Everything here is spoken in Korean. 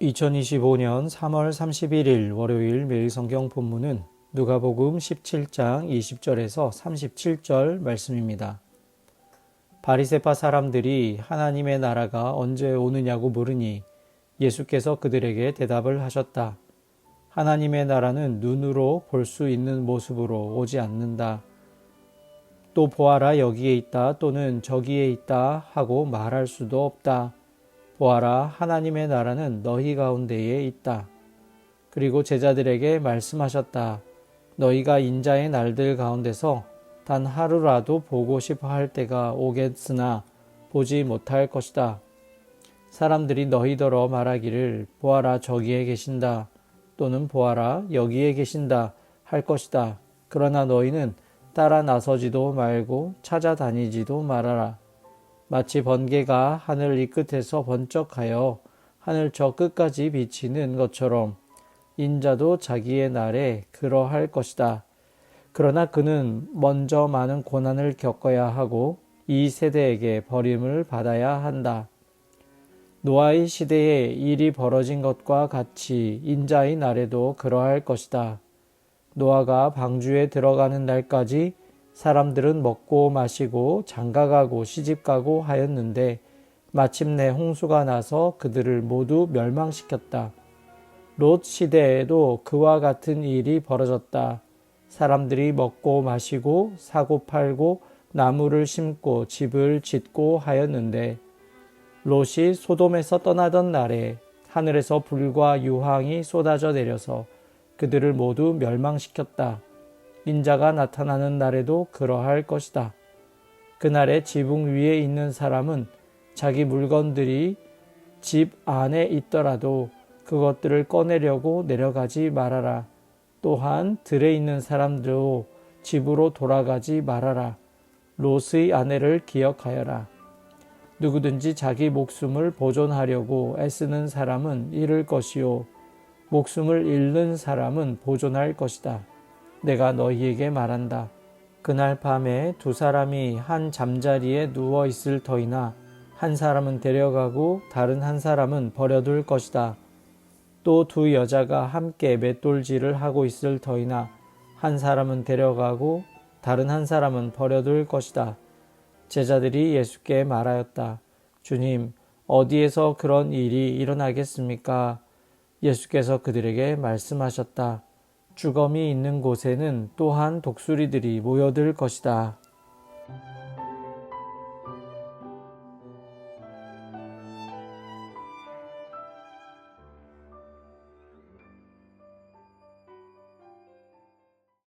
2025년 3월 31일 월요일 매일 성경 본문은 누가복음 17장 20절에서 37절 말씀입니다. 바리새파 사람들이 하나님의 나라가 언제 오느냐고 물으니 예수께서 그들에게 대답을 하셨다. 하나님의 나라는 눈으로 볼 수 있는 모습으로 오지 않는다. 또 보아라 여기에 있다 또는 저기에 있다 하고 말할 수도 없다. 보아라 하나님의 나라는 너희 가운데에 있다. 그리고 제자들에게 말씀하셨다. 너희가 인자의 날들 가운데서 단 하루라도 보고 싶어 할 때가 오겠으나 보지 못할 것이다. 사람들이 너희더러 말하기를 보아라 저기에 계신다 또는 보아라 여기에 계신다 할 것이다. 그러나 너희는 따라 나서지도 말고 찾아다니지도 말아라. 마치 번개가 하늘 이 끝에서 번쩍하여 하늘 저 끝까지 비치는 것처럼 인자도 자기의 날에 그러할 것이다. 그러나 그는 먼저 많은 고난을 겪어야 하고 이 세대에게 버림을 받아야 한다. 노아의 시대에 일이 벌어진 것과 같이 인자의 날에도 그러할 것이다. 노아가 방주에 들어가는 날까지 사람들은 먹고 마시고 장가가고 시집가고 하였는데 마침내 홍수가 나서 그들을 모두 멸망시켰다. 롯 시대에도 그와 같은 일이 벌어졌다. 사람들이 먹고 마시고 사고 팔고 나무를 심고 집을 짓고 하였는데 롯이 소돔에서 떠나던 날에 하늘에서 불과 유황이 쏟아져 내려서 그들을 모두 멸망시켰다. 인자가 나타나는 날에도 그러할 것이다. 그날에 지붕 위에 있는 사람은 자기 물건들이 집 안에 있더라도 그것들을 꺼내려고 내려가지 말아라. 또한 들에 있는 사람들도 집으로 돌아가지 말아라. 롯의 아내를 기억하여라. 누구든지 자기 목숨을 보존하려고 애쓰는 사람은 잃을 것이요. 목숨을 잃는 사람은 보존할 것이다. 내가 너희에게 말한다. 그날 밤에 두 사람이 한 잠자리에 누워 있을 터이나 한 사람은 데려가고 다른 한 사람은 버려둘 것이다. 또 두 여자가 함께 맷돌질을 하고 있을 터이나 한 사람은 데려가고 다른 한 사람은 버려둘 것이다. 제자들이 예수께 말하였다. 주님, 어디에서 그런 일이 일어나겠습니까? 예수께서 그들에게 말씀하셨다. 주검이 있는 곳에는 또한 독수리들이 모여들 것이다.